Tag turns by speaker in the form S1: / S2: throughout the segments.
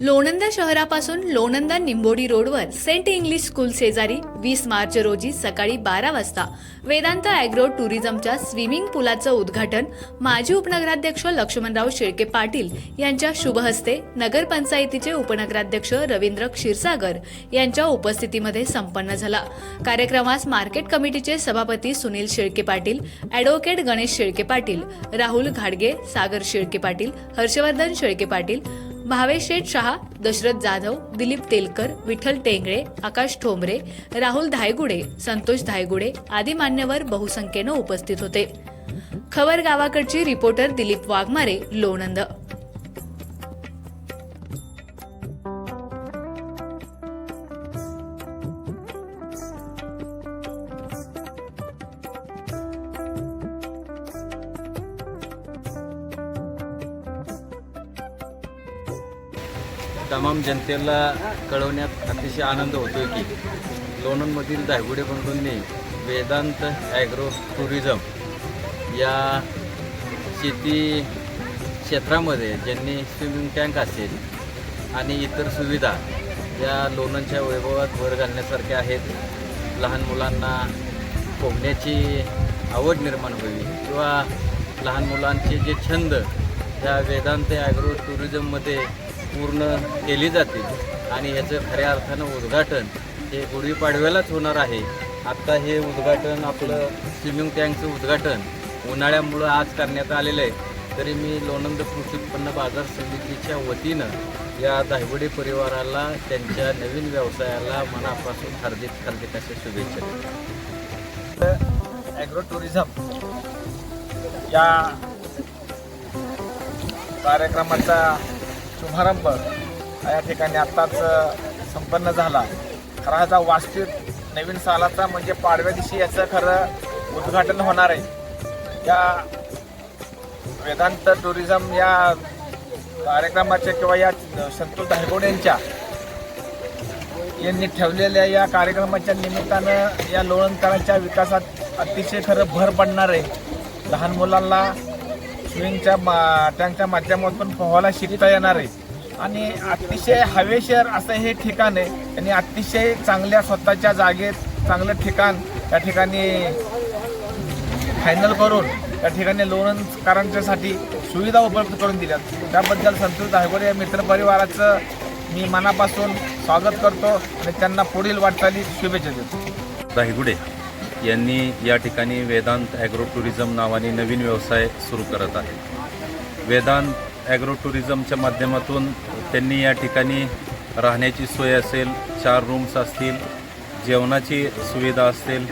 S1: लोणंदा शहरापासून लोणंदा निंबोडी रोडवर Saint English school शेजारी वीस मार्च रोजी सकाळी बारा वाजता वेदांत अॅग्रो टुरिझमच्या स्विमिंग पुलाचं उद्घाटन माजी उपनगराध्यक्ष लक्ष्मणराव शेळके पाटील यांच्या शुभहस्ते नगरपंचायतीचे उपनगराध्यक्ष रवींद्र क्षीरसागर यांच्या उपस्थितीमध्ये संपन्न झाला. कार्यक्रमास मार्केट कमिटीचे सभापती सुनील शेळके पाटील ॲडव्होकेट गणेश शेळके पाटील राहुल घाडगे सागर शेळके पाटील हर्षवर्धन शेळके पाटील भावेश शेठ शहा दशरथ जाधव दिलीप तेलकर विठ्ठल टेंगळे आकाश ठोंबरे राहुल धायगुडे संतोष धायगुडे आदी मान्यवर बहुसंख्येनं उपस्थित होते. खबर गावाकडची रिपोर्टर दिलीप वाघमारे लोणंद.
S2: तमाम जनतेला कळवण्यात अतिशय आनंद होतोय की लोणंदमधील दायगुडे बंधूंनी वेदांत ॲग्रो टुरिझम या शेती क्षेत्रामध्ये ज्यांनी स्विमिंग टँक असेल आणि इतर सुविधा या लोणंदच्या वैभवात भर घालण्यासारख्या आहेत लहान मुलांना पोहण्याची आवड निर्माण व्हावी किंवा लहान मुलांचे जे छंद ह्या वेदांत ॲग्रो टुरिझममध्ये पूर्ण केली जातील आणि ह्याचं खऱ्या अर्थानं उद्घाटन हे गुढीपाडव्यालाच होणार आहे. आत्ता हे उद्घाटन आपलं स्विमिंग टँकचं उद्घाटन उन्हाळ्यामुळं आज करण्यात आलेलं आहे. तरी मी लोणंद कृषी उत्पन्न बाजार समितीच्या वतीनं या दायवडे परिवाराला त्यांच्या नवीन व्यवसायाला मनापासून हार्दिक हार्दिक अशा शुभेच्छा
S3: ॲग्रो टुरिझम या कार्यक्रमाचा शुभारंभ. या ठिकाणी आत्ताच संपन्न झाला. खरा ह्याचा वास्तविक नवीन सालाचा म्हणजे पाडव्या दिवशी याचं खरं उद्घाटन होणार आहे. या वेदांत टुरिझम या कार्यक्रमाच्या किंवा या संतोष धायगोड यांच्या यांनी ठेवलेल्या या कार्यक्रमाच्या निमित्तानं या लोणंदकरांच्या विकासात अतिशय खरं भर पडणार आहे. लहान मुलांना स्विंगच्या मा टँकच्या माध्यमातून पोहायला शिकता येणार आहे. आणि अतिशय हवेशर असं हे ठिकाण आहे. आणि अतिशय चांगल्या स्वतःच्या जागेत चांगलं ठिकाण या ठिकाणी फायनल करून या ठिकाणी लोणंदकरांच्यासाठी सुविधा उपलब्ध करून दिल्या त्याबद्दल संतोष धायगोरे या मित्रपरिवाराचं मी मनापासून स्वागत करतो आणि त्यांना पुढील वाटचाली शुभेच्छा देतो.
S4: दाहिगुडे. यांनी या ठिकाणी वेदांत ॲग्रो टुरिझम नावाने नवीन व्यवसाय सुरू करत आहे. वेदांत ॲग्रो टुरिझमच्या माध्यमातून त्यांनी या ठिकाणी राहण्याची सोय असेल चार रूम्स असतील जेवणाची सुविधा असेल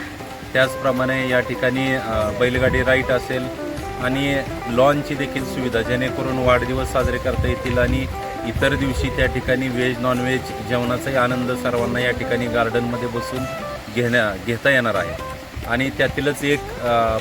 S4: त्याचप्रमाणे या ठिकाणी बैलगाडी राईट असेल आणि लॉनची देखील सुविधा जेणेकरून वाढदिवस साजरे करता येतील आणि इतर दिवशी त्या ठिकाणी व्हेज नॉनव्हेज जेवणाचाही आनंद सर्वांना या ठिकाणी गार्डनमध्ये बसून घेण्या घेता येणार आहे. आणि त्यातीलच एक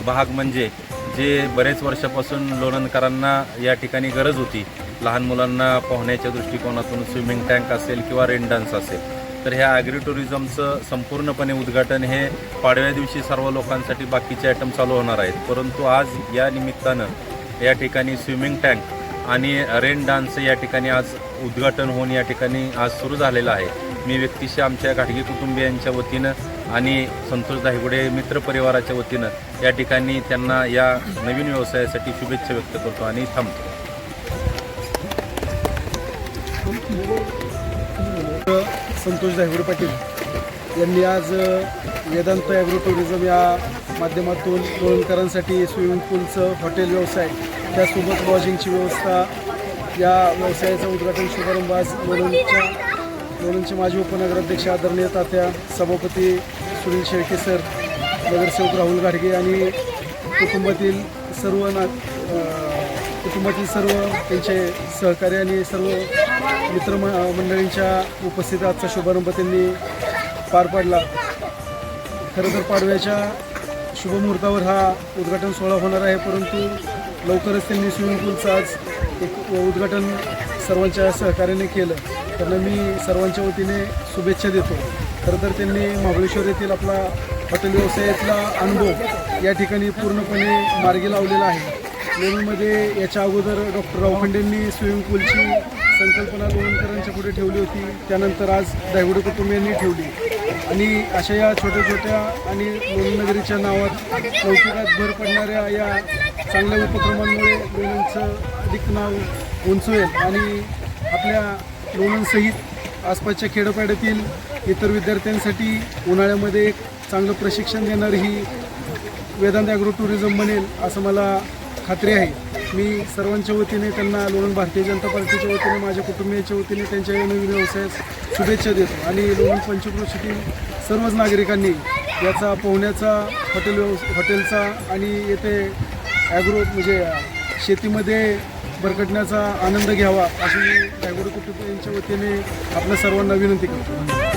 S4: भाग म्हणजे जे बरेच वर्षापासून लोणंदकरांना या ठिकाणी गरज होती. लहान मुलांना पोहण्याच्या दृष्टिकोनातून स्विमिंग टँक असेल किंवा रेन डान्स असेल. तर ह्या ॲग्री टुरिझमचं संपूर्णपणे उद्घाटन हे पाडव्या दिवशी सर्व लोकांसाठी बाकीचे आयटम चालू होणार आहेत. परंतु आज या निमित्तानं या ठिकाणी स्विमिंग टँक आणि रेन डान्स या ठिकाणी आज उद्घाटन होऊन या ठिकाणी आज सुरू झालेलं आहे. मी व्यक्तिशः आमच्या घाटगी कुटुंबियांच्या वतीनं आणि संतोष दाहिगुडे मित्रपरिवाराच्या वतीनं या ठिकाणी त्यांना या नवीन व्यवसायासाठी शुभेच्छा व्यक्त करतो आणि थांबतो.
S5: संतोष दाहिगुडे पाटील यांनी आज वेदांत ॲग्रो टुरिझम या माध्यमातून लोणकरांसाठी स्विमिंग पूलचं हॉटेल व्यवसाय त्यासोबत लॉजिंगची व्यवस्था या व्यवसायाचं उद्घाटन शुभारंभ आज लोणंदच्या लोणंदचे माजी उपनगराध्यक्ष आदरणीय तात्या सभापती सुनील शेळके सर नगरसेवक राहुल घाडगे आणि कुटुंबातील सर्व ना कुटुंबातील सर्व त्यांचे सहकारी आणि सर्व मित्र मंडळींच्या उपस्थितीत आजचा शुभारंभ त्यांनी पार पाडला. खरं तर पाडव्याच्या शुभमुहूर्तावर हा उद्घाटन सोहळा होणार आहे परंतु लवकरच त्यांनी स्विमिंग पूलचं आज एक उद्घाटन सर्वांच्या सहकार्याने केलं. त्यांना मी सर्वांच्या वतीने शुभेच्छा देतो. खरं तर त्यांनी महाबळेश्वर येथील आपला हॉटेल व्यवसायातला अनुभव या ठिकाणी पूर्णपणे मार्गी लावलेला आहे. लोणमध्ये याच्या अगोदर डॉक्टर रावखंडेंनी स्विमिंग पूलची संकल्पना लोणकरांच्या पुढे ठेवली होती. त्यानंतर आज दायगुडे कुटुंबियांनी ठेवली. आणि अशा या छोट्या छोट्या आणि लोणनगरीच्या नावात लौकिकात भर पडणाऱ्या या चांगल्या उपक्रमांमुळे लोणचं अधिक नाव उंचवेल आणि आपल्या लोणसहित आसपासच्या खेडोपाड्यातील इतर विद्यार्थ्यांसाठी उन्हाळ्यामध्ये एक चांगलं प्रशिक्षण देणारी ही वेदांत ॲग्रो टुरिझम बनेल असं मला खात्री आहे. मी सर्वांच्या वतीने त्यांना लोणंद भारतीय जनता पार्टीच्या वतीने माझ्या कुटुंबियांच्या वतीने त्यांच्या या नवीन व्यवसायास शुभेच्छा देतो. आणि लोणंद पंचक्रोशीतील सर्वच नागरिकांनी याचा पोहण्याचा हॉटेल व्यवस हॉटेलचा आणि येथे ॲग्रो म्हणजे शेतीमध्ये भरकटण्याचा आनंद घ्यावा अशी मी ॲग्रो कुटुंबियांच्या वतीने आपल्या सर्वांना विनंती करतो.